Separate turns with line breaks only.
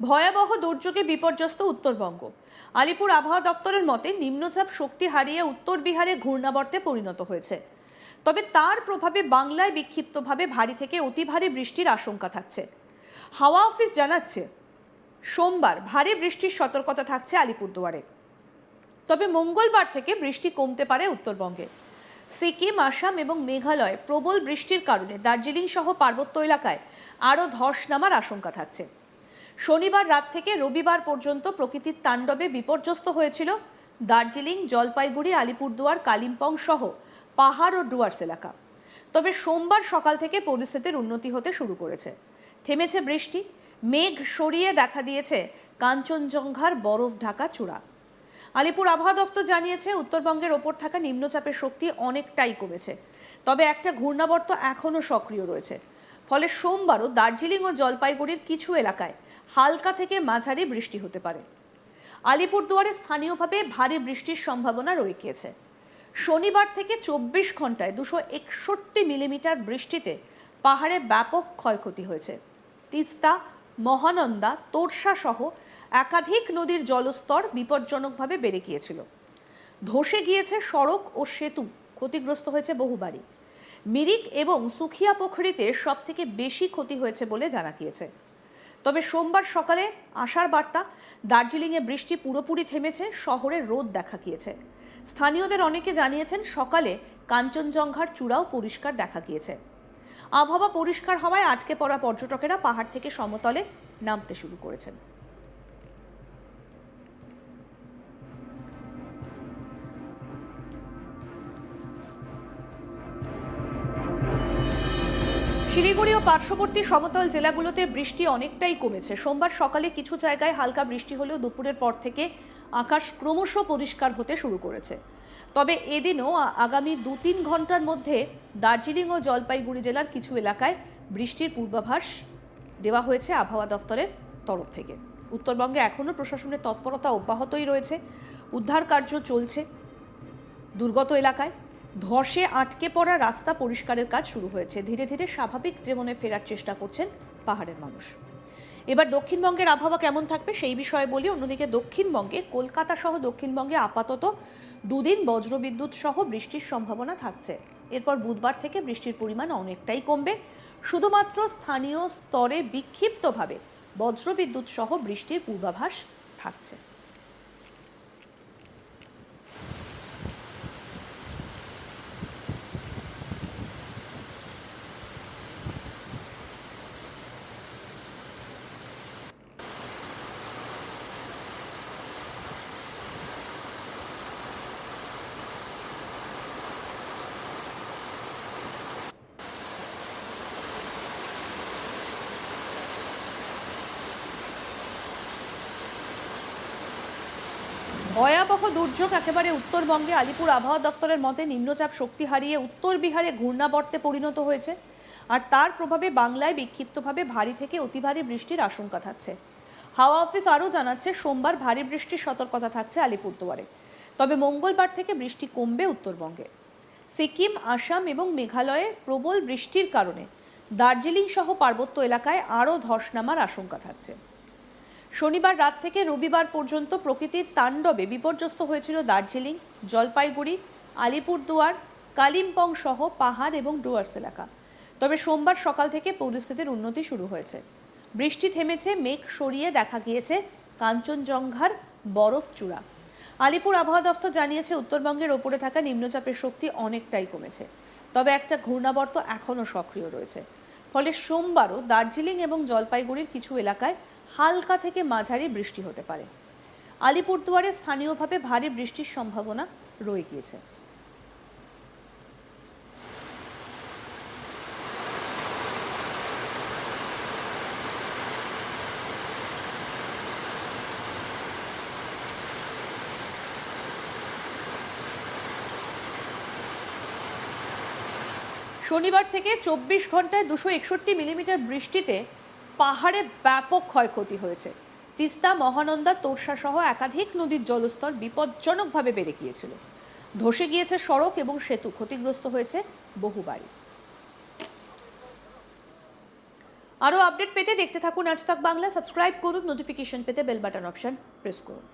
ভয়াবহ দুর্যোগে বিপর্যস্ত উত্তরবঙ্গ। আলিপুর আবহাওয়া দপ্তরের মতে, নিম্নচাপ শক্তি হারিয়ে উত্তর বিহারে ঘূর্ণাবর্তে পরিণত হয়েছে। তবে তার প্রভাবে বাংলায় বিক্ষিপ্তভাবে ভারী থেকে অতি ভারী বৃষ্টির আশঙ্কা থাকছে। হাওয়া অফিস জানাচ্ছে, সোমবার ভারী বৃষ্টির সতর্কতা থাকছে আলিপুরদুয়ারে। তবে মঙ্গলবার থেকে বৃষ্টি কমতে পারে উত্তরবঙ্গে। সিকিম, আসাম এবং মেঘালয় প্রবল বৃষ্টির কারণে দার্জিলিং সহ পার্বত্য এলাকায় আরও ধস নামার আশঙ্কা থাকছে। শনিবার রাত থেকে রবিবার পর্যন্ত প্রকৃতির তাণ্ডবে বিপর্যস্ত হয়েছিল দার্জিলিং, জলপাইগুড়ি, আলিপুরদুয়ার, কালিম্পং সহ পাহাড় ও ডুয়ার্স এলাকা। তবে সোমবার সকাল থেকে পরিস্থিতির উন্নতি হতে শুরু করেছে। থেমেছে বৃষ্টি, মেঘ সরিয়ে দেখা দিয়েছে কাঞ্চনজঙ্ঘার বরফ ঢাকা চূড়া। আলিপুর আবহাওয়া দফতর জানিয়েছে, উত্তরবঙ্গের ওপর থাকা নিম্নচাপের শক্তি অনেকটাই কমেছে। তবে একটা ঘূর্ণাবর্ত এখনও সক্রিয় রয়েছে। ফলে সোমবারও দার্জিলিং ও জলপাইগুড়ির কিছু এলাকায় হালকা থেকে মাঝারি বৃষ্টি হতে পারে। আলিপুরদুয়ারে স্থানীয়ভাবে ভারী বৃষ্টির সম্ভাবনা রয়ে গিয়েছে শনিবার থেকে চব্বিশ ঘন্টায় দুশো একষট্টি মিলিমিটার বৃষ্টিতে পাহাড়ে ব্যাপক ক্ষয়ক্ষতি হয়েছে। তিস্তা, মহানন্দা, তোরসা সহ একাধিক নদীর জলস্তর বিপজ্জনকভাবে বেড়ে গিয়েছিল। ধসে গিয়েছে সড়ক ও সেতু, ক্ষতিগ্রস্ত হয়েছে বহু বাড়ি মিরিক এবং সুখিয়া পোখরিতে সব থেকে বেশি ক্ষতি হয়েছে বলে জানা গিয়েছে। তবে সোমবার সকালে আসার বার্তা, দার্জিলিংয়ে বৃষ্টি পুরোপুরি থেমেছে, শহরে রোদ দেখা গিয়েছে। স্থানীয়দের অনেকে জানিয়েছেন সকালে কাঞ্চনজঙ্ঘার চূড়াও পরিষ্কার দেখা গিয়েছে। আবহাওয়া পরিষ্কার হওয়ায় আটকে পড়া পর্যটকেরা পাহাড় থেকে সমতলে নামতে শুরু করেছেন। শিলিগুড়ি ও পার্শ্ববর্তী সমতল জেলাগুলোতে বৃষ্টি অনেকটাই কমেছে। সোমবার সকালে কিছু জায়গায় হালকা বৃষ্টি হলেও দুপুরের পর থেকে আকাশ ক্রমশ পরিষ্কার হতে শুরু করেছে। তবে এদিনও আগামী দু তিন ঘণ্টার মধ্যে দার্জিলিং ও জলপাইগুড়ি জেলার কিছু এলাকায় বৃষ্টির পূর্বাভাস দেওয়া হয়েছে আবহাওয়া দফতরের তরফ থেকে। উত্তরবঙ্গে এখনও প্রশাসনের তৎপরতা অব্যাহতই রয়েছে। উদ্ধার কার্য চলছে দুর্গত এলাকায়। ধসে আটকে পড়া রাস্তা পরিষ্কারের কাজ শুরু হয়েছে। ধীরে ধীরে স্বাভাবিক জীবনে ফেরার চেষ্টা করছেন পাহাড়ের মানুষ। এবার দক্ষিণবঙ্গের আবহাওয়া কেমন থাকবে সেই বিষয়ে বলি। অন্যদিকে দক্ষিণবঙ্গে, কলকাতা সহ দক্ষিণবঙ্গে আপাতত দুদিন বজ্রবিদ্যুৎ সহ বৃষ্টির সম্ভাবনা থাকছে। এরপর বুধবার থেকে বৃষ্টির পরিমাণ অনেকটাই কমবে। শুধুমাত্র স্থানীয় স্তরে বিক্ষিপ্তভাবে বজ্রবিদ্যুৎ সহ বৃষ্টির পূর্বাভাস থাকছে। ভয়াবহ দুর্যোগ একেবারে উত্তরবঙ্গে। আলিপুর আবহাওয়া দপ্তরের মতে নিম্নচাপ শক্তি হারিয়ে উত্তর বিহারে ঘূর্ণাবর্তে পরিণত হয়েছে। আর তার প্রভাবে বাংলায় বিক্ষিপ্তভাবে ভারী থেকে অতি ভারী বৃষ্টির আশঙ্কা থাকছে। হাওয়া অফিস আরও জানাচ্ছে, সোমবার ভারী বৃষ্টির সতর্কতা থাকছে আলিপুরদুয়ারে। তবে মঙ্গলবার থেকে বৃষ্টি কমবে উত্তরবঙ্গে। সিকিম, আসাম এবং মেঘালয়ে প্রবল বৃষ্টির কারণে দার্জিলিং সহ পার্বত্য এলাকায় আরও ধস নামার আশঙ্কা থাকছে। শনিবার রাত থেকে রবিবার পর্যন্ত প্রকৃতির তাণ্ডবে বিপর্যস্ত হয়েছিল দার্জিলিং, জলপাইগুড়ি, আলিপুরদুয়ার, কালিম্পং সহ পাহাড় এবং ডুয়ার্স এলাকা। তবে সোমবার সকাল থেকে পরিস্থিতির উন্নতি শুরু হয়েছে। বৃষ্টি থেমেছে, মেঘ সরিয়ে দেখা গিয়েছে কাঞ্চনজঙ্ঘার বরফ চূড়া আলিপুর আবহাওয়া দফতর জানিয়েছে, উত্তরবঙ্গের ওপরে থাকা নিম্নচাপের শক্তি অনেকটাই কমেছে। তবে একটা ঘূর্ণাবর্ত এখনও সক্রিয় রয়েছে। ফলে সোমবারও দার্জিলিং এবং জলপাইগুড়ির কিছু এলাকায় হালকা থেকে মাঝারি বৃষ্টি হতে পারে। আলিপুরদুয়ারে স্থানীয়ভাবে ভারী বৃষ্টির সম্ভাবনা রয়ে গিয়েছে। শনিবার থেকে চব্বিশ ঘন্টায় দুশো একষট্টি মিলিমিটার বৃষ্টিতে পাহাড়ে ব্যাপক ক্ষয়ক্ষতি হয়েছে। তিস্তা, মহানন্দা, তোরসা সহ একাধিক নদীর জলস্তর বিপজ্জনকভাবে বেড়ে গিয়েছিল। ধসে গিয়েছে সড়ক এবং সেতু, ক্ষতিগ্রস্ত হয়েছে বহু বাড়ি। আরও আপডেট পেতে দেখতে থাকুন আজ তাক বাংলা। সাবস্ক্রাইব করুন, নোটিফিকেশন পেতে বেল বাটন অপশন প্রেস করুন।